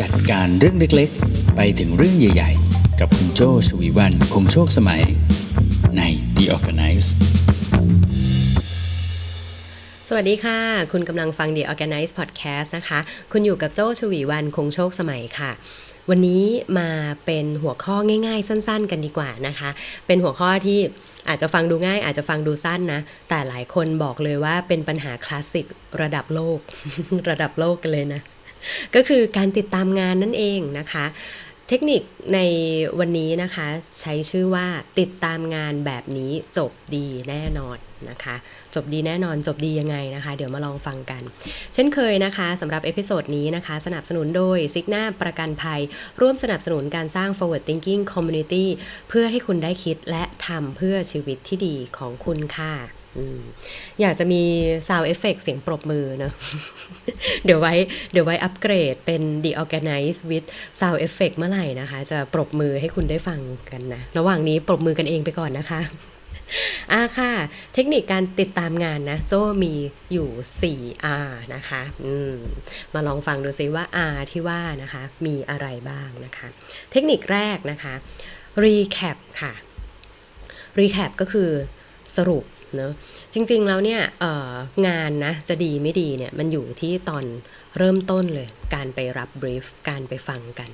จัดการเรื่องเล็กๆ ไปถึงเรื่องใหญ่ๆ กับคุณโจชวีวันคงโชคสมัย ใน The Organize สวัสดีค่ะ คุณกำลังฟัง The Organize Podcast นะคะ คุณอยู่กับโจชวีวันคงโชคสมัยค่ะวันนี้มาเป็นหัวข้อง่ายๆ สั้นๆ กันดีกว่านะคะ เป็นหัวข้อที่อาจจะฟังดูง่าย อาจจะฟังดูสั้นนะ แต่หลายคนบอกเลยว่าเป็นปัญหาคลาสสิกระดับโลก ระดับโลกกันเลยนะ ก็คือการติดตามงานนั่นเองนะคะ เทคนิคในวันนี้นะคะ ใช้ชื่อว่าติดตามงานแบบนี้จบดีแน่นอนนะคะ จบดีแน่นอนจบดียังไงนะคะ เดี๋ยวมาลองฟังกัน เช่นเคยนะคะสำหรับเอพิโซดนี้นะคะ สนับสนุนโดยซิกนาประกันภัย ร่วมสนับสนุนการสร้าง forward thinking community เพื่อให้คุณได้คิดและทำเพื่อชีวิตที่ดีของคุณค่ะ อยากจะมี sound effect เสียงปรบมือเนะ เดี๋ยวไว้เดี๋ยวไว้อัปเกรดเป็น the organize with sound effect เมื่อไหร่นะคะ จะปรบมือให้คุณได้ฟังกันนะ ระหว่างนี้ปรบมือกันเองไปก่อนนะคะอ่าค่ะ เทคนิคการติดตามงานนะ โจ้มีอยู่ 4 R นะคะอืมมาลองฟังดูซิว่า R ที่ว่านะคะ มีอะไรบ้างนะคะ เทคนิคแรกนะคะ recap ค่ะ recap ก็คือสรุป เนอะจริง ๆ แล้วเนี่ยงานนะจะดีไม่ดีเนี่ยมันอยู่ที่ตอนเริ่มต้นเลย การไปรับบรีฟการไปฟังกัน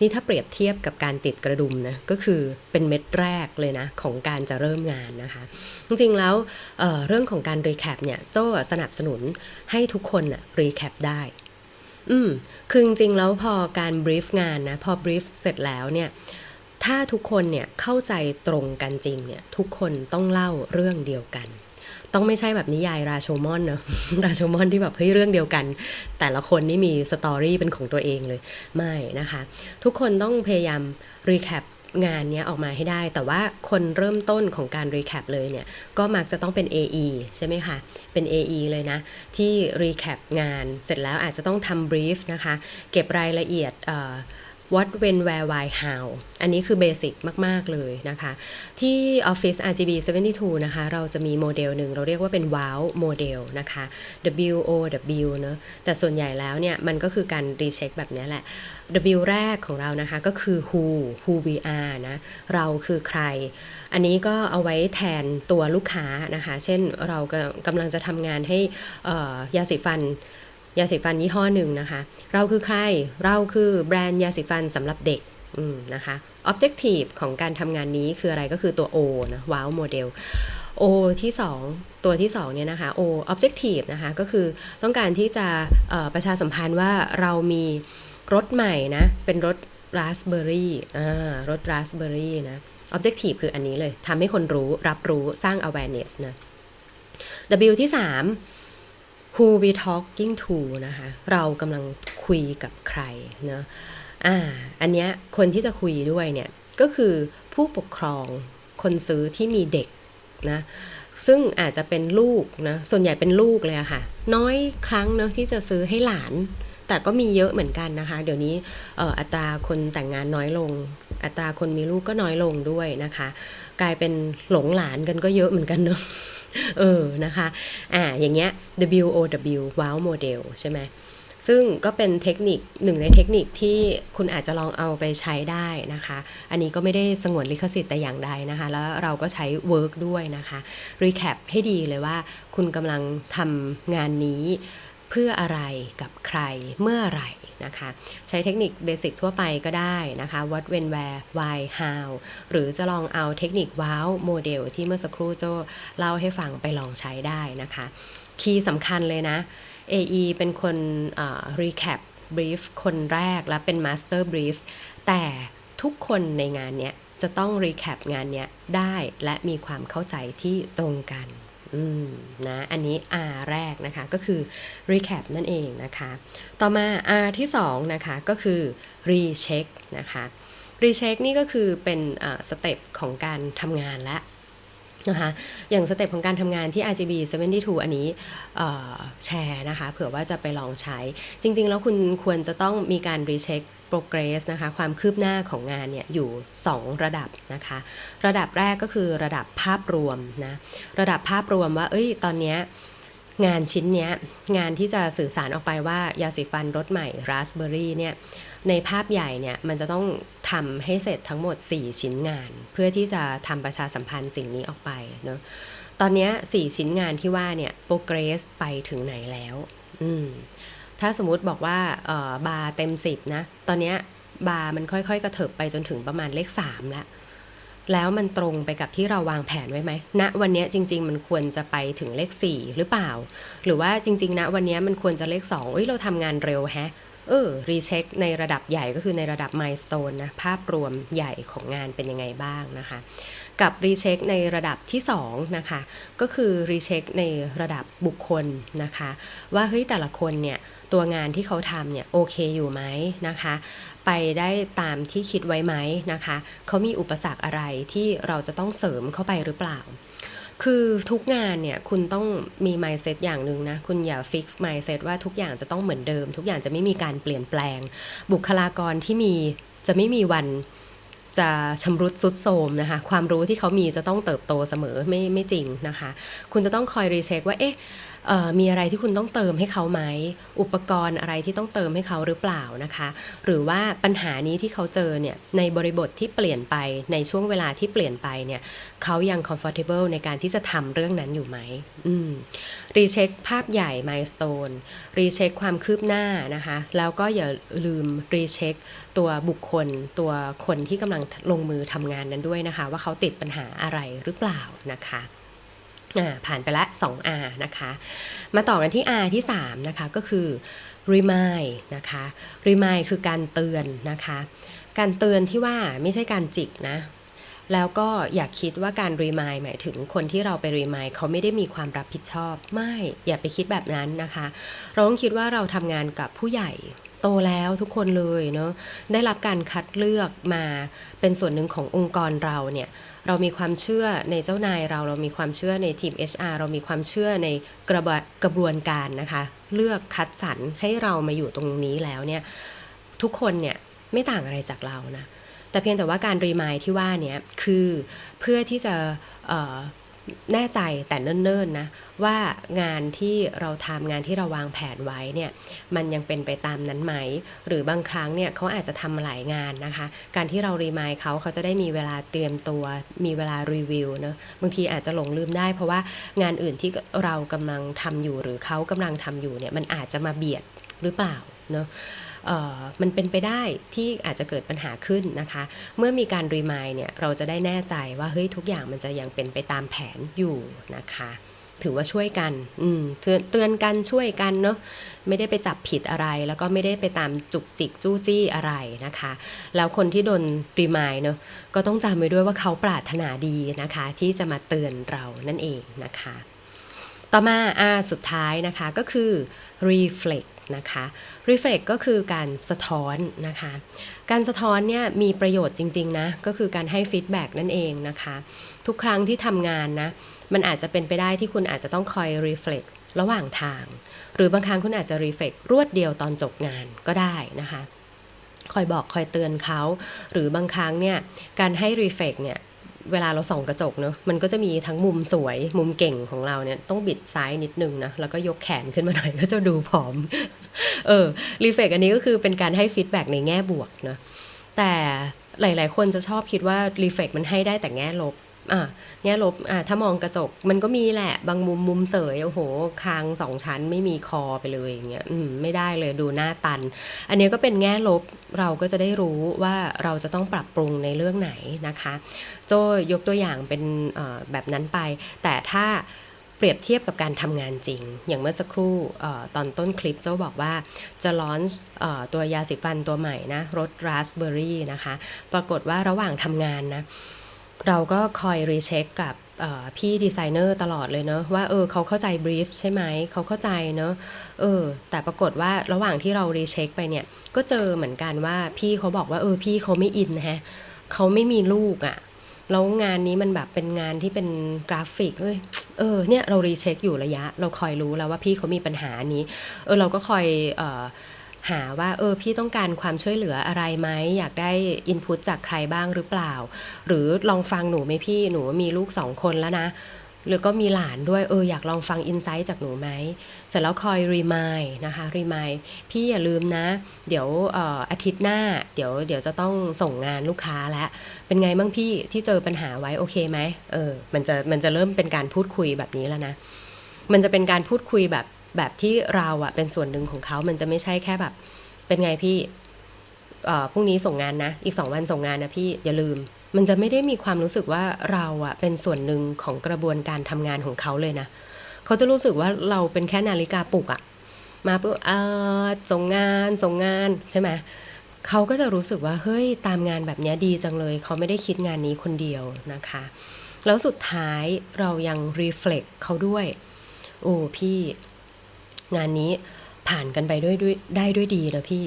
นี่ถ้าเปรียบเทียบกับการติดกระดุมนะก็คือเป็นเม็ดแรกเลยนะของการจะเริ่มงานนะคะ จริง ๆ แล้วเเรื่องของการรีแคปเนี่ยโจ้สนับสนุนให้ทุกคนอะรีแคปได้อืมคือจริงๆแล้วพอการบรีฟงานนะพอบรีฟเสร็จแล้วเนี่ย ถ้าทุกคนเนี่ยเข้าใจตรงกันจริงเนี่ยทุกคนต้องเล่าเรื่องเดียวกัน ต้องไม่ใช่แบบนิยายราโชมอนเนอะราโชมอนที่แบบเฮ้ยเรื่องเดียวกัน แต่ละคนนี่มีสตอรี่เป็นของตัวเองเลยไม่นะคะ ทุกคนต้องพยายามรีแคปงานนี้ออกมาให้ได้ แต่ว่าคนเริ่มต้นของการรีแคปเลยเนี่ย ก็มักจะต้องเป็น AE ใช่ไหมคะ เป็น AE เลยนะ ที่รีแคปงานเสร็จแล้วอาจจะต้องทำบรีฟนะคะ เก็บรายละเอียดเอ่อ what when where why how อันนี้คือเบสิกมาก ๆ เลยนะคะ ที่ Office RGB 72 นะคะ เราจะมีโมเดลหนึ่ง เราเรียกว่าเป็น wow โมเดลนะคะ W O W เนอะแต่ส่วนใหญ่แล้วเนี่ย มันก็คือการรีเช็คแบบนี้แหละ W แรกของเรานะคะ ก็คือ who who we are นะ เราคือใคร อันนี้ก็เอาไว้แทนตัวลูกค้านะคะ เช่นเราก็กำลังจะทำงานให้อ่อยาสีฟัน ยาสีฟันยี่ห้อหนึ่งนะคะ เราคือใคร เราคือแบรนด์ยาสีฟันสำหรับเด็กนะคะ objective ของการทำงานนี้คืออะไรก็คือตัว O นะ wow model O ที่ 2 ตัวที่2เนี่ยนะคะ O objective นะคะ ก็คือต้องการที่จะประชาสัมพันธ์ว่าเรามีรถใหม่นะ เป็นรถราสเบอร์รี่รถราสเบอร์รี่นะ objective คืออันนี้เลยทำให้คนรู้รับรู้สร้าง awareness นะ W ที่ 3 who we talking to นะคะ เรากำลังคุยกับใครเนะอ่า อันเนี้ยคนที่จะคุยด้วยเนี่ย ก็คือผู้ปกครองคนซื้อที่มีเด็กนะ ซึ่งอาจจะเป็นลูกนะ ส่วนใหญ่เป็นลูกเลยอะค่ะ น้อยครั้งเนอะที่จะซื้อให้หลาน แต่ก็มีเยอะเหมือนกันนะคะ เดี๋ยวนี้อัตราคนแต่งงานน้อยลง อัตราคนมีลูกก็น้อยลงด้วยนะคะ กลายเป็นหลงหลานกันก็เยอะเหมือนกันเนอะ เออนะคะอ่าอย่างเงี้ย W O W wow model ใช่ไหมซึ่งก็เป็นเทคนิคหนึ่งในเทคนิคที่คุณอาจจะลองเอาไปใช้ได้นะคะ อันนี้ก็ไม่ได้สงวนลิขสิทธิ์แต่อย่างใดนะคะ แล้วเราก็ใช้ work ด้วยนะคะ recap ให้ดีเลยว่าคุณกำลังทำงานนี้เพื่ออะไรกับใครเมื่อไหร่ นะคะ ใช้เทคนิคเบสิกทั่วไปก็ได้นะคะ what when where why how หรือจะลองเอาเทคนิค wow โมเดลที่เมื่อสักครู่โจเล่าให้ฟังไปลองใช้ได้นะคะ คีย์สำคัญเลยนะ AE เป็นคน recap brief คนแรกและเป็น master brief แต่ทุกคนในงานเนี้ยจะต้อง recap งานเนี้ยได้และมีความเข้าใจที่ตรงกัน อืมนะอันนี้ R แรกนะคะก็คือ recap นั่นเองนะคะ ต่อมา R ที่2นะคะก็คือ recheck นะคะ recheck นี่ก็คือเป็นสเต็ปของการทำงานและนะคะอย่างสเต็ปของการทำงานที่ RGB 72 อันนี้แชร์นะคะเผื่อว่าจะไปลองใช้จริง ๆ แล้วคุณควรจะต้องมีการรีเช็ค progress นะคะความคืบหน้าของงานเนี่ยอยู่ 2 ระดับนะคะ ระดับแรกก็คือระดับภาพรวมนะระดับภาพรวมว่า เอ้ยตอนเนี้ยงานชิ้นเนี้ยงานที่จะสื่อสารออกไปว่ายาสีฟันรสใหม่ราสเบอร์รี่เนี่ยในภาพใหญ่เนี่ยมันจะต้องทำให้เสร็จทั้งหมด 4 ชิ้นงาน เพื่อที่จะทำประชาสัมพันธ์สิ่งนี้ออกไปเนาะตอนนี้4ชิ้นงานที่ว่าเนี่ยโปรเกรสไปถึงไหนแล้ว อืม ถ้าสมมติบอกว่าบาร์เต็ม10นะ ตอนนี้บาร์มันค่อยๆ กระเถิบไปจนถึงประมาณเลข3แล้ว แล้วมันตรงไปกับที่เราวางแผนไว้ไหมณวันนี้จริง ๆ มันควรจะไปถึงเลข 4 หรือเปล่า หรือว่าจริงๆณวันนี้มันควรจะเลข2เอ้ยเราทำงานเร็วแฮะ เออรีเช็คในระดับใหญ่ก็คือในระดับมายส t ตนนะภาพรวมใหญ่ของงานเป็นยังไงบ้างนะคะ กับรีเช็คในระดับที่2นะคะก็คือรีเช็คในระดับบุคคลนะคะ ว่าเฮ้ยแต่ละคนเนี่ยตัวงานที่เขาทำเนี่ยโอเคอยู่ไหมนะคะ ไปได้ตามที่คิดไว้ไหมนะคะเขามีอุปสรรคอะไรที่เราจะต้องเสริมเข้าไปหรือเปล่า คือทุกงานเนี่ยคุณต้องมี mindset อย่างหนึ่งนะ คุณอย่า fix mindset ว่าทุกอย่างจะต้องเหมือนเดิม ทุกอย่างจะไม่มีการเปลี่ยนแปลง บุคลากรที่มีจะไม่มีวันจะชำรุดสุดโทรมนะคะ ความรู้ที่เขามีจะต้องเติบโตเสมอไม่ไม่จริงนะคะ คุณจะต้องคอยรีเช็คว่าเอ๊ะ มีอะไรที่คุณต้องเติมให้เขาไหม อุปกรณ์อะไรที่ต้องเติมให้เขาหรือเปล่านะคะ หรือว่าปัญหานี้ที่เขาเจอเนี่ยในบริบทที่เปลี่ยนไปในช่วงเวลาที่เปลี่ยนไปเนี่ยเขายัง comfortable ในการที่จะทำเรื่องนั้นอยู่ไหมอืมรีเช็คภาพใหญ่ milestone รีเช็คความคืบหน้านะคะ แล้วก็อย่าลืมรีเช็คตัวบุคคล ตัวคนที่กำลังลงมือทำงานนั้นด้วยนะคะ ว่าเขาติดปัญหาอะไรหรือเปล่านะคะ ผ่านไปละ 2R นะคะ มาต่อกันที่ R ที่ 3 นะคะ ก็คือ remind นะคะ remind คือการเตือนนะคะ การเตือนที่ว่าไม่ใช่การจิกนะ แล้วก็อย่าคิดว่าการรีมายหมายถึงคนที่เราไปรีมายเขาไม่ได้มีความรับผิดชอบ ไม่อย่าไปคิดแบบนั้นนะคะ เราต้องคิดว่าเราทำงานกับผู้ใหญ่โตแล้วทุกคนเลยเนาะได้รับการคัดเลือกมาเป็นส่วนหนึ่งขององค์กรเราเนี่ย เรามีความเชื่อในเจ้านายเราเรามีความเชื่อในทีม HR เรามีความเชื่อในกระบวนกระบวนการนะคะ เลือกคัดสรรให้เรามาอยู่ตรงนี้แล้วเนี่ยทุกคนเนี่ยไม่ต่างอะไรจากเรานะแต่เพียงแต่ว่าการรีมายที่ว่าเนี้ยคือเพื่อที่จะ แน่ใจแต่เนิ่นๆนะว่างานที่เราทำงานที่เราวางแผนไว้เนี่ยมันยังเป็นไปตามนั้นไหม หรือบางครั้งเนี่ยเขาอาจจะทำหลายงานนะคะ การที่เรารีมายเขาเขาจะได้มีเวลาเตรียมตัว มีเวลารีวิวเนอะบางทีอาจจะหลงลืมได้ เพราะว่างานอื่นที่เรากำลังทำอยู่หรือเขากำลังทำอยู่เนี่ยมันอาจจะมาเบียดหรือเปล่าเนอะ มันเป็นไปได้ที่อาจจะเกิดปัญหาขึ้นนะคะ เมื่อมีการรีมายเนี่ยเราจะได้แน่ใจว่าเฮ้ยทุกอย่างมันจะยังเป็นไปตามแผนอยู่นะคะถือว่าช่วยกันอืมเตือนกันช่วยกันเนาะไม่ได้ไปจับผิดอะไร แล้วก็ไม่ได้ไปตามจุกจิกจู้จี้อะไรนะคะ แล้วคนที่โดนรีมายเนาะก็ต้องจำไว้ด้วยว่าเขาปรารถนาดีนะคะ ที่จะมาเตือนเรานั่นเองนะคะ ต่อมาอ่าสุดท้ายนะคะก็คือ reflect นะคะ reflect ก็คือการสะท้อนนะคะ การสะท้อนเนี่ยมีประโยชน์จริง ๆ นะ ก็คือการให้ feedback นั่นเองนะคะ ทุกครั้งที่ทำงานนะ มันอาจจะเป็นไปได้ที่คุณอาจจะต้องคอย reflect ระหว่างทาง หรือบางครั้งคุณอาจจะ reflect รวดเดียวตอนจบงานก็ได้นะคะ คอยบอกคอยเตือนเขา หรือบางครั้งเนี่ย การให้ reflect เนี่ย เวลาเราส่องกระจกเนอะมันก็จะมีทั้งมุมสวยมุมเก่งของเราเนี่ยต้องบิดซ้ายนิดนึงนะแล้วก็ยกแขนขึ้นมาหน่อยก็จะดูผอม เออรีเฟกอันนี้ก็คือเป็นการให้ฟีดแบ็กในแง่บวกเนอะแต่หลาย ๆ คนจะชอบคิดว่ารีเฟกมันให้ได้แต่แง่ลบ อะแง่ลบอะถ้ามองกระจกมันก็มีแหละ บางมุมมุมเสยโอ้โหคางสองชั้นไม่มีคอไปเลยอย่างเงี้ยอืมไม่ได้เลยดูหน้าตัน อันนี้ก็เป็นแง่ลบเราก็จะได้รู้ว่าเราจะต้องปรับปรุงในเรื่องไหนนะคะ โจยกตัวอย่างเป็นแบบนั้นไป แต่ถ้าเปรียบเทียบกับการทำงานจริง อย่างเมื่อสักครู่ออตอนต้นคลิปเจ้าบอกว่าจะลอนตัวยาสีฟันตัวใหม่นะรสราสเบอร์รี่นะคะ ปรากฏว่าระหว่างทำงานนะ เราก็คอยรีเช็คกับพี่ดีไซเนอร์ตลอดเลยเนอะว่าเออเขาเข้าใจบรีฟใช่ไหมเขาเข้าใจเนอะเออแต่ปรากฏว่าระหว่างที่เรารีเช็คไปเนี่ยก็เจอเหมือนกันว่าพี่เขาบอกว่าเออพี่เขาไม่อินฮะเขาไม่มีลูกอะ่ะแล้วงานนี้มันแบบเป็นงานที่เป็นกราฟิกเอ้ยเออเนี่ยเรารีเช็คอยู่ระยะ เราคอยรู้แล้วว่าพี่เขามีปัญหานี้เออเราก็คอยเออ หาว่าเออพี่ต้องการความช่วยเหลืออะไรไหมอยากได้อินพุตจากใครบ้างหรือเปล่า หรือลองฟังหนูไหมพี่หนูมีลูกสองคนแล้วนะหรือก็มีหลานด้วยเอออยากลองฟังอินไซต์จากหนูไหมเสร็จแล้วคอยรีมายนะคะรีมายพี่อย่าลืมนะ เดี๋ยวอออาทิตย์หน้า เดี๋ยวเดี๋ยวจะต้องส่งงานลูกค้าแล้ว เป็นไงบ้างพี่ที่เจอปัญหาไว้โอเคไหมเออมันจะมันจะเริ่มเป็นการพูดคุยแบบนี้แล้วนะ มันจะเป็นการพูดคุยแบบ แบบที่เราอะเป็นส่วนหนึ่งของเขา มันจะไม่ใช่แค่แบบ เป็นไงพี่พรุ่งนี้ส่งงานนะ อีกสองวันส่งงานนะพี่อย่าลืม มันจะไม่ได้มีความรู้สึกว่าเราอะเป็นส่วนหนึ่งของกระบวนการทำงานของเขาเลยนะ เขาจะรู้สึกว่าเราเป็นแค่นาฬิกาปลุกอะมาปุ๊บเออส่งงานส่งงานใช่ไหมเขาก็จะรู้สึกว่าเฮ้ยตามงานแบบเนี้ยดีจังเลย เขาไม่ได้คิดงานนี้คนเดียวนะคะ แล้วสุดท้ายเรายังรีเฟล็กเขาด้วย โอ้พี่ งานนี้ผ่านกันไปด้วยด้วยได้ด้วยดีนะพี่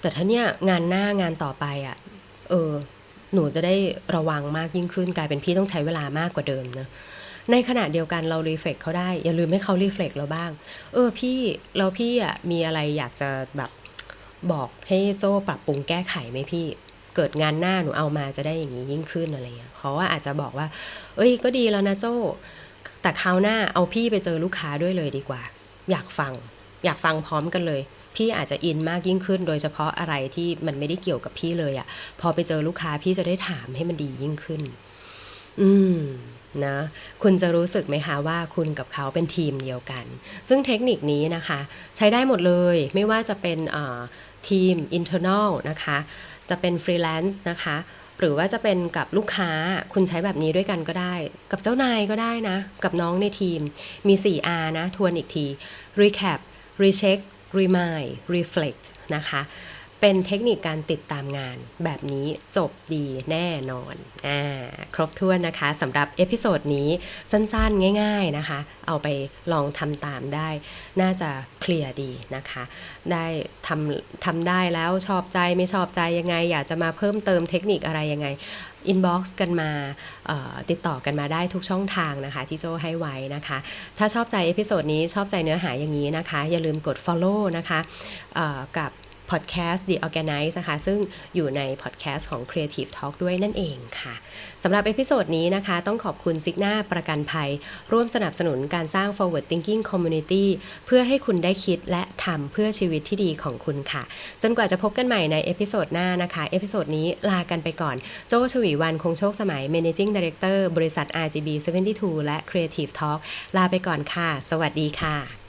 แต่ถ้าเนี่ยงานหน้างานต่อไปอะ่ะ เออ หนูจะได้ระวังมากยิ่งขึ้นกลายเป็นพี่ต้องใช้เวลามากกว่าเดิมนะในขณะเดียวกันเรารีเฟล็กเขาได้ อย่าลืมให้เขารีเฟล็กเราบ้าง เออพี่แล้วพี่อะมีอะไรอยากจะแบบบอกให้โจ้ปรับปรุงแก้ไขไหมพี่ เกิดงานหน้าหนูเอามาจะได้อย่างนี้ยิ่งขึ้นอะไรเงี้ยเขาว่าอาจจะบอกว่า เอ้ยก็ดีแล้วนะโจ้แต่คราวหน้าเอาพี่ไปเจอลูกค้าด้วยเลยดีกว่า อยากฟัง อยากฟังพร้อมกันเลย พี่อาจจะอินมากยิ่งขึ้น โดยเฉพาะอะไรที่มันไม่ได้เกี่ยวกับพี่เลยอะ่ะ พอไปเจอลูกค้าพี่จะได้ถามให้มันดียิ่งขึ้น อืมนะคุณจะรู้สึกไหมคะว่าคุณกับเขาเป็นทีมเดียวกัน ซึ่งเทคนิคนี้นะคะ ใช้ได้หมดเลยไม่ว่าจะเป็นเอ่อทีม internal นะคะ จะเป็นฟรีแลนซ์นะคะ หรือว่าจะเป็นกับลูกค้าคุณใช้แบบนี้ด้วยกันก็ได้ กับเจ้านายก็ได้นะ กับน้องในทีมมี 4R นะ ทวนอีกที recap recheck remind reflect นะคะ เป็นเทคนิคการติดตามงาน แบบนี้จบดีแน่นอนอ่าครบถ้วนนะคะสำหรับเอพิโซดนี้สั้นๆ ง่ายๆนะคะ เอาไปลองทำตามได้ น่าจะเคลียร์ดีนะคะ ได้ทำทำได้แล้วชอบใจไม่ชอบใจยังไง อยากจะมาเพิ่มเติมเทคนิคอะไรยังไงอินบ็อกซ์กันมาติดต่อกันมาได้ทุกช่องทางนะคะ ที่โจให้ไว้นะคะ ถ้าชอบใจเอพิโซดนี้ชอบใจเนื้อหาอย่างนี้นะคะ อย่าลืมกด follow นะคะกับ พอดแคสต์ The Organize นะคะ ซึ่งอยู่ในพอดแคสต์ของ Creative Talk ด้วยนั่นเองค่ะสำหรับเอพิโซดนี้นะคะ ต้องขอบคุณซิก n าประกันภัย ร่วมสนับสนุนการสร้าง Forward Thinking Community เพื่อให้คุณได้คิดและทำเพื่อชีวิตที่ดีของคุณค่ะ จนกว่าจะพบกันใหม่ในเอพิโซดหน้านะคะ เอพิโซดนี้ลากันไปก่อน โจชวีวันคงโชคสมัย Managing Director บริษัท RGB 72 และ Creative Talk ลาไปก่อนค่ะ สวัสดีค่ะ